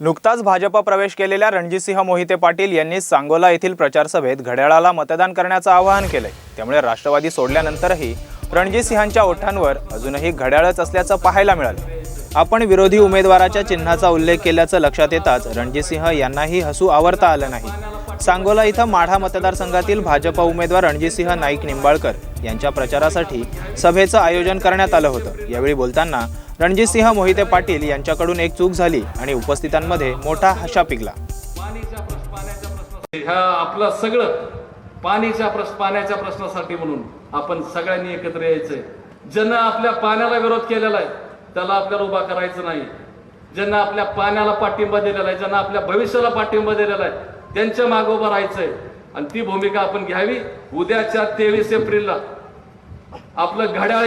नुकताच भाजप प्रवेश केलेल्या रणजितसिंह मोहिते पाटील यांनी सांगोला येथील प्रचार सभेत घड्याळाला मतदान करण्याचं आवाहन केलंय. त्यामुळे राष्ट्रवादी सोडल्यानंतरही रणजितसिंहांच्या ओठांवर अजूनही घड्याळच असल्याचं पाहायला मिळालं. आपण विरोधी उमेदवाराच्या चिन्हाचा उल्लेख केल्याचं लक्षात येताच रणजितसिंह यांनाही हसू आवरता आलं नाही. सांगोला इथं माढा मतदारसंघातील भाजपा उमेदवार रणजितसिंह नाईक निंबाळकर यांच्या प्रचारासाठी सभेचं आयोजन करण्यात आलं होतं. यावेळी बोलताना रणजितसिंह मोहिते पाटील यांच्याकडून एक चूक झाली आणि उपस्थितांमध्ये मोठा हशा पिकला ह्या आपलं सगळं पाणीच्या प्रश्न पाण्याच्या प्रश्नासाठी म्हणून आपण सगळ्यांनी एकत्र यायचंय. ज्यांना आपल्या पाण्याला विरोध केलेला आहे त्याला आपल्याला उभा करायचं नाही. ज्यांना आपल्या पाण्याला पाठिंबा दिलेला आहे ज्यांना आपल्या भविष्याला पाठिंबा दिलेला आहे त्यांच्या मागे उभं राहायचंय. आणि ती भूमिका आपण घ्यावी उद्याच्या तेवीस एप्रिलला. आपलं घड्याळ